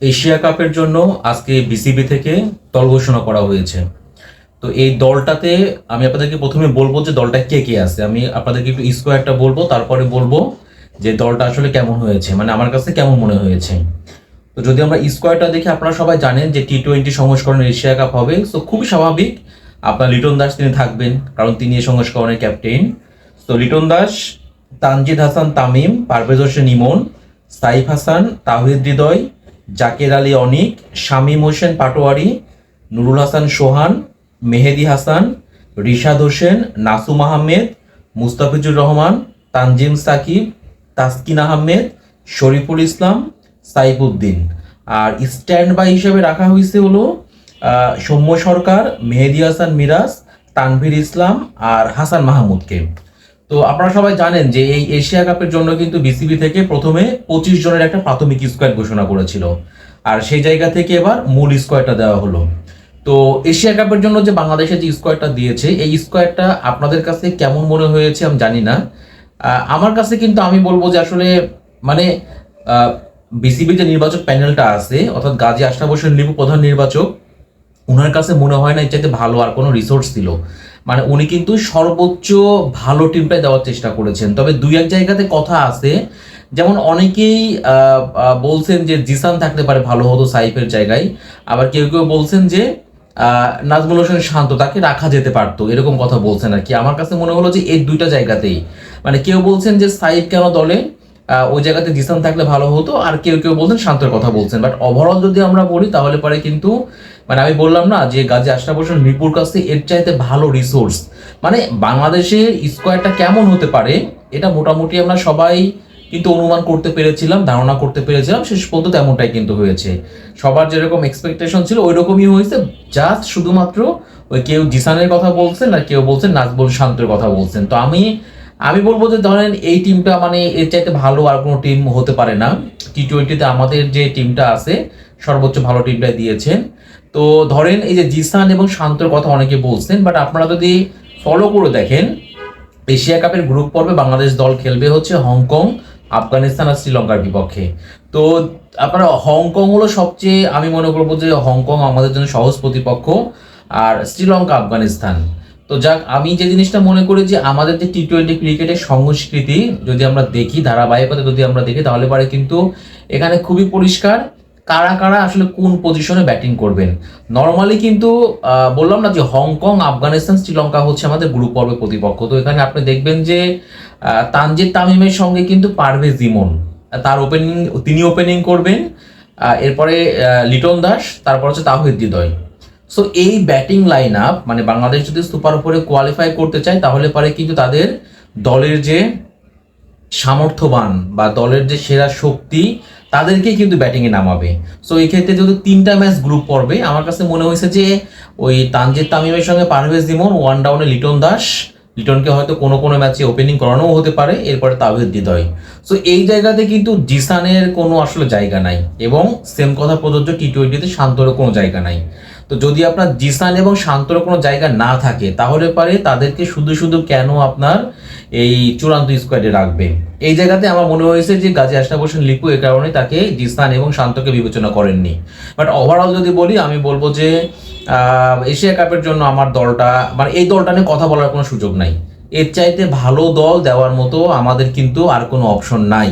Asia কাপের জন্য আজকে বিসিবি থেকে দল ঘোষণা করা হয়েছে। তো এই দলটাতে আমি আপনাদেরকে প্রথমে বলব যে দলটা কে কে আছে। আমি আপনাদেরকে একটু স্কোয়ারটা বলব, তারপরে বলব যে দলটা আসলে কেমন হয়েছে মানে আমার কাছে কেমন মনে হয়েছে। তো যদি আমরা স্কোয়ারটা দেখি, আপনারা সবাই জানেন যে টি টোয়েন্টি সংস্করণের এশিয়া কাপ হবে। তো খুবই স্বাভাবিক, আপনার লিটন দাস তিনি থাকবেন, কারণ তিনি এই সংস্করণের ক্যাপ্টেন তো লিটন দাস, তানজিদ হাসান তামিম, পারভেজ হোসেন ইমন, সাইফ হাসান, তাহিদ হৃদয় জাকের আলী অনিক, শামীম হোসেন পাটোয়ারি, নুরুল হাসান সোহান, মেহেদি হাসান, রিশাদ হোসেন, নাসুম আহমেদ, মুস্তাফিজুর রহমান, তানজিম সাকিব, তাসকিন আহমেদ, শরীফুল ইসলাম, সাইফুদ্দিন। আর স্ট্যান্ড বাই হিসেবে রাখা হয়েছে হলো সৌম্য সরকার, মেহেদি হাসান মিরাজ, তানভীর ইসলাম আর হাসান মাহমুদকে। তো আপনারা সবাই জানেন যে এই এশিয়া কাপের জন্য কিন্তু বিসিবি থেকে প্রথমে পঁচিশ জনের একটা প্রাথমিক স্কোয়াড ঘোষণা করেছিল। আর সেই জায়গা থেকে এবার মূল স্কোয়াডটা দেওয়া হলো। তো এশিয়া কাপের জন্য যে বাংলাদেশের যে স্কোয়াডটা দিয়েছে, এই স্কোয়াডটা আপনাদের কাছে কেমন মনে হয়েছে আমি জানি না। আমার কাছে কিন্তু আমি বলব যে আসলে মানে বিসিবি যে নির্বাচক প্যানেলটা আছে, অর্থাৎ গাজী আশরাফ লিপু প্রধান নির্বাচক ওনার কাছে মনে হয় না এর চাইতে ভালো আর কোনো রিসোর্স ছিল। মানে উনি কিন্তু সর্বোচ্চ ভালো টিমটাই দেওয়ার চেষ্টা করেছেন। তবে দুই এক জায়গাতে কথা আছে, যেমন অনেকেই বলছেন যে জিসান থাকতে পারে ভালো হতো সাইফের জায়গায়, আবার কেউ কেউ বলছেন যে নাজমুল হোসেন শান্ত, তাকে রাখা যেতে পারতো, এরকম কথা বলছেন আর কি। আমার কাছে মনে হলো যে এই দুইটা জায়গাতেই মানে কেউ বলছেন যে সাইফ কেন দলে? ওই জায়গাতে জিসান থাকলে ভালো হতো। আর কেউ কেউ বলছেন শান্তর কথা বলছেন। বাট ওভারঅল যদি আমরা বলি, তাহলে পরে কিন্তু মানে আমি বললাম না যে গাজী আশরাফ হোসেন মিরপুর কাছে এর চাইতে ভালো রিসোর্স মানে বাংলাদেশের স্কোয়ারটা কেমন হতে পারে, এটা মোটামুটি আমরা সবাই কিন্তু অনুমান করতে পেরেছিলাম, ধারণা করতে পেরেছিলাম। শেষ পর্যন্ত তেমনটাই কিন্তু হয়েছে। সবার যেরকম এক্সপেকটেশন ছিল ওই রকমই হয়েছে। জাস্ট শুধুমাত্র ওই কেউ জিসানের কথা বলছেন আর কেউ বলছেন নাজবুল শান্তের কথা বলছেন। তো আমি আমি বলব যে ধরেন এই টিমটা মানে এর চাইতে ভালো আর কোনো টিম হতে পারে না। টি টোয়েন্টিতে আমাদের যে টিমটা আছে, সর্বোচ্চ ভালো টিমটা দিয়েছেন। তো ধরেন এই যে জিসান এবং শান্তর কথা অনেকে বলছেন বাট আপনারা যদি ফলো করে দেখেন, এশিয়া কাপের গ্রুপ পর্বে বাংলাদেশ দল খেলবে হচ্ছে হংকং, আফগানিস্তান আর শ্রীলঙ্কার বিপক্ষে। তো আপনারা হংকং হলো সবচেয়ে, আমি মনে করব যে হংকং আমাদের জন্য সহজ প্রতিপক্ষ, আর শ্রীলঙ্কা, আফগানিস্তান। তো যাক আমি যে জিনিসটা মনে করি যে আমাদের যে টি টোয়েন্টি ক্রিকেটের সংস্কৃতি যদি আমরা দেখি ধারাবাহিকতা যদি আমরা দেখি তাহলে পারে কিন্তু এখানে খুবই পরিষ্কার কারা কারা আসলে কোন পজিশনে ব্যাটিং করবেন। নর্মালি কিন্তু বললাম না যে হংকং আফগানিস্তান শ্রীলঙ্কা হচ্ছে আমাদের গ্রুপ পর্বে প্রতিপক্ষ। তো এখানে আপনি দেখবেন যে তানজিদ তামিমের সঙ্গে কিন্তু পারভেজ ইমন আহ, তার ওপেনিং তিনি ওপেনিং করবেন। এরপরে লিটন দাস তারপর হচ্ছে তাহিদ হৃদয়। সো এই ব্যাটিং লাইন আপ মানে বাংলাদেশ যদি সুপার ওভারে কোয়ালিফাই করতে চায়, তাহলে পারে কিন্তু তাদের দলের যে সামর্থ্যবান বা দলের যে সেরা শক্তি তাদেরকে কিন্তু ব্যাটিংয়ে নামাবে। সো এই ক্ষেত্রে যেহেতু তিনটা ম্যাচ গ্রুপ পড়বে, আমার কাছে মনে হয়েছে যে ওই তানজিদ তামিমের সঙ্গে পারভেজ দিমন ওয়ান ডাউনে লিটন দাস লিটনকে হয়তো কোনো কোনো ম্যাচে ওপেনিং করানোও হতে পারে, এরপরে তাহিদ হৃদয়। সো এই জায়গাতে কিন্তু জিসানের কোনো আসলে জায়গা নাই এবং সেম কথা প্রযোজ্য টি টোয়েন্টিতে শান্তরও কোনো জায়গা নাই। তো যদি আপনার জিসান এবং শান্তর কোনো জায়গা না থাকে, তাহলে পারে তাদেরকে শুধু শুধু কেন আপনার এই চূড়ান্ত স্কোয়াডে রাখবে? এই জায়গাতে আমার মনে হয়েছে যে গাজী আশরাফ হোসেন, লিপু এ কারণে তাকে জিসান এবং শান্তকে বিবেচনা করেননি। বাট ওভারঅল যদি বলি, আমি বলব যে এশিয়া কাপের জন্য আমার দলটা মানে এই দলটা নিয়ে কথা বলার কোনো সুযোগ নাই। এর চাইতে ভালো দল দেওয়ার মতো আমাদের কিন্তু আর কোনো অপশন নাই।